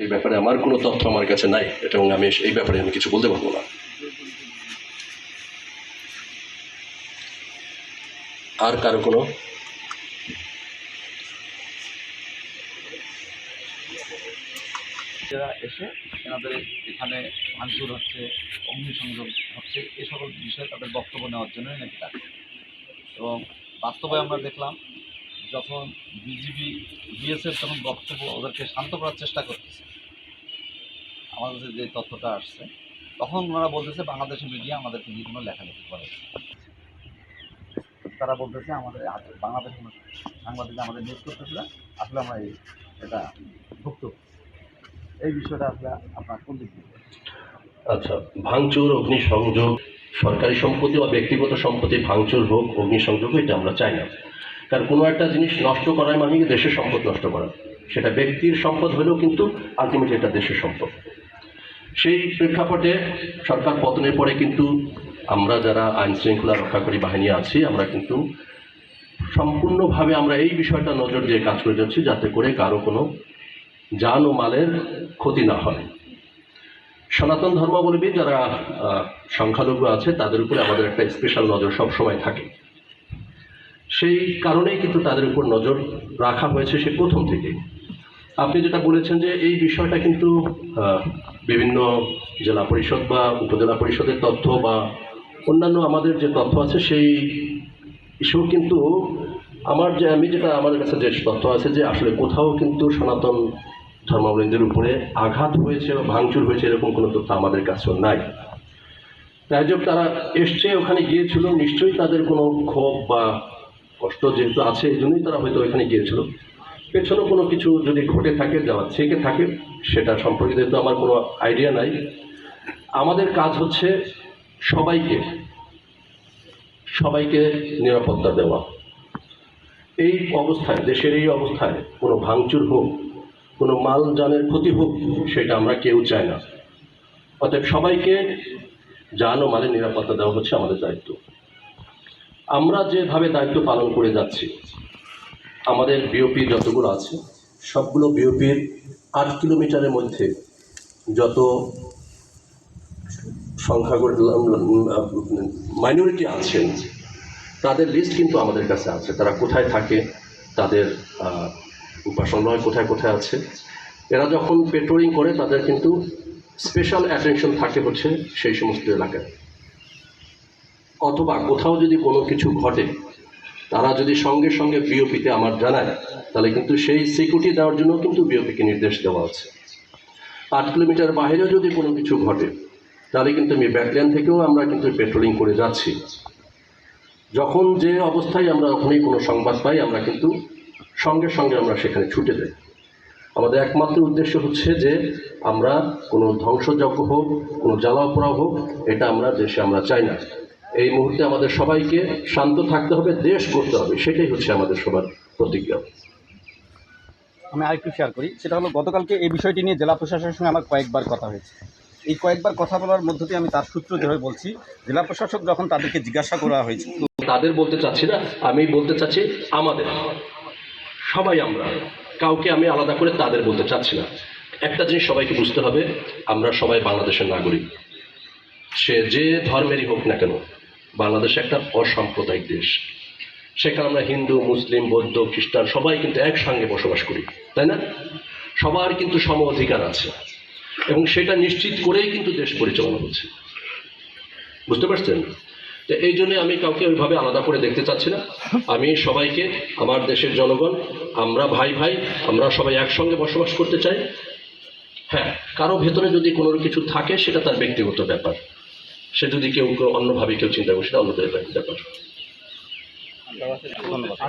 এই ব্যাপারে আমার কোনো তথ্য আমার কাছে নাই এবং আমি এই ব্যাপারে আমি কিছু বলতে পারব না। আর কারও কোনো? এসে এনাদের এখানে ভাঙচুর হচ্ছে, অগ্নিসংযোগ হচ্ছে, এ সকল বিষয়ে তাদের বক্তব্য নেওয়ার জন্যই নাকি ডাকে এবং বাস্তবে আমরা দেখলাম যখন বিজিবি, বিএসএফ যখন বক্তব্য ওদেরকে শান্ত করার চেষ্টা করতেছে, আমার কাছে যে তথ্যটা আসছে, তখন ওনারা বলতেছে বাংলাদেশের মিডিয়া আমাদেরকে নিয়ে কোনো লেখালেখি করে তারা বলতেছে, আমাদের বাংলাদেশের সাংবাদিক আমাদের নিউজ করতেছিল আসলে আমরা এই, এটা ভুক্ত এই বিষয়টা আসলে আপনার কোন দিক আচ্ছা ভাঙচুর, অগ্নিসংযোগ, সরকারি সম্পত্তি বা ব্যক্তিগত সম্পত্তি ভাঙচুর হোক, অগ্নিসংযোগ, এটা আমরা চাই না। কারণ কোনো একটা জিনিস নষ্ট করার মানে দেশের সম্পদ নষ্ট করা। সেটা ব্যক্তির সম্পদ হলেও কিন্তু আলটিমেটলি এটা দেশের সম্পদ। সেই প্রেক্ষাপটে সরকার পতনের পরে কিন্তু আমরা যারা আইন শৃঙ্খলা রক্ষাকারী বাহিনী আছি, আমরা কিন্তু সম্পূর্ণভাবে আমরা এই বিষয়টা নজর দিয়ে কাজ করে যাচ্ছি যাতে করে কারও কোনো যান ও মালের ক্ষতি না হয়। সনাতন ধর্মাবলম্বী যারা সংখ্যালঘু আছে, তাদের উপরে আমাদের একটা স্পেশাল নজর সব সময় থাকে। সেই কারণেই কিন্তু তাদের উপর নজর রাখা হয়েছে সে প্রথম থেকে। আপনি যেটা বলেছেন যে এই বিষয়টা কিন্তু বিভিন্ন জেলা পরিষদ বা উপজেলা পরিষদের তথ্য বা অন্যান্য আমাদের যে তথ্য আছে সেই ইস্যু কিন্তু আমার যে, আমি যেটা আমাদের কাছে যে তথ্য আছে যে আসলে কোথাও কিন্তু সনাতন ধর্মাবলম্বীদের উপরে আঘাত হয়েছে বা ভাঙচুর হয়েছে এরকম কোনো তথ্য আমাদের কাছেও নাই। তাই যে তারা এসছে, ওখানে গিয়েছিল, নিশ্চয়ই তাদের কোনো ক্ষোভ বা কষ্ট যেহেতু আছে, এই জন্যই তারা হয়তো এখানে গিয়েছিল। পেছনে কোনো কিছু যদি ঘটে থাকে যাওয়া থেকে থাকে, সেটা সম্পর্কে যেহেতু আমার কোনো আইডিয়া নাই। আমাদের কাজ হচ্ছে সবাইকে সবাইকে নিরাপত্তা দেওয়া। এই অবস্থায়, দেশের এই অবস্থায়, কোনো ভাঙচুর হোক, কোনো মাল জানের ক্ষতি হোক, সেটা আমরা কেউ চাই না। অতএব সবাইকে যান ও মালের নিরাপত্তা দেওয়া হচ্ছে আমাদের দায়িত্ব। আমরা যেভাবে দায়িত্ব পালন করে যাচ্ছি, আমাদের বিওপি যতগুলো আছে, সবগুলো বিওপির আট কিলোমিটারের মধ্যে যত সংখ্যাগুলো মাইনরিটি আছেন, তাদের লিস্ট কিন্তু আমাদের কাছে আছে। তারা কোথায় থাকে, তাদের উপাসনালয় কোথায় কোথায় আছে। এরা যখন পেট্রোলিং করে, তাদের কিন্তু স্পেশাল অ্যাটেনশন থাকে হচ্ছে সেই সমস্ত এলাকায়। অথবা কোথাও যদি কোনো কিছু ঘটে, তারা যদি সঙ্গে সঙ্গে বিওপিতে আমার জানায়, তাহলে কিন্তু সেই সিকিউরিটি দেওয়ার জন্য কিন্তু বিওপিকে নির্দেশ দেওয়া আছে। আট কিলোমিটার বাইরেও যদি কোনো কিছু ঘটে, তাহলে কিন্তু আমি ব্যাকল্যান্ড থেকেও আমরা কিন্তু পেট্রোলিং করে যাচ্ছি। যখন যে অবস্থায় আমরা ওখানেই কোনো সংবাদ পাই, আমরা কিন্তু সঙ্গে সঙ্গে আমরা সেখানে ছুটে যাই। আমাদের একমাত্র উদ্দেশ্য হচ্ছে যে আমরা কোনো ধ্বংসযজ্ঞ হোক, কোনো জ্বালাও পোড়াও হোক, এটা আমরা দেশে আমরা চাই না। এই মুহূর্তে আমাদের সবাইকে শান্ত থাকতে হবে দেশ করতে হবে সেটাই হচ্ছে আমাদের সবার প্রতিজ্ঞা। আমি আরেকটু শেয়ার করি সেটা হলো গতকালকে এই বিষয়টি নিয়ে জেলা প্রশাসনের সঙ্গে আমার কয়েকবার কথা হয়েছে। এই কয়েকবার কথা বলার মধ্য দিয়ে আমি তার সূত্র যেভাবে বলছি জেলা প্রশাসক যখন তাদেরকে জিজ্ঞাসা করা হয়েছে তাদের বলতে চাচ্ছি না আমি বলতে চাচ্ছি আমাদের সবাই আমরা কাউকে আমি আলাদা করে তাদের বলতে চাচ্ছি না। একটা জিনিস সবাইকে বুঝতে হবে আমরা সবাই বাংলাদেশের নাগরিক। সে যে ধর্মেরই হোক না কেন বাংলাদেশ একটা অসাম্প্রদায়িক দেশ। সেখানে আমরা হিন্দু, মুসলিম, বৌদ্ধ, খ্রিস্টান সবাই কিন্তু একসঙ্গে বসবাস করি, তাই না? সবার কিন্তু সম অধিকার আছে এবং সেটা নিশ্চিত করেই কিন্তু দেশ পরিচালনা হচ্ছে। বুঝতে পারছেন? তো এই জন্য আমি কাউকে ওইভাবে আলাদা করে দেখতে চাচ্ছি না। আমি সবাইকে, আমার দেশের জনগণ, আমরা ভাই ভাই, আমরা সবাই একসঙ্গে বসবাস করতে চাই। হ্যাঁ কারও ভেতরে যদি কোনো কিছু থাকে, সেটা তার ব্যক্তিগত ব্যাপার। সে যদি কেউ অন্যভাবে কেউ চিন্তা করে সেটা অন্য ব্যাপার।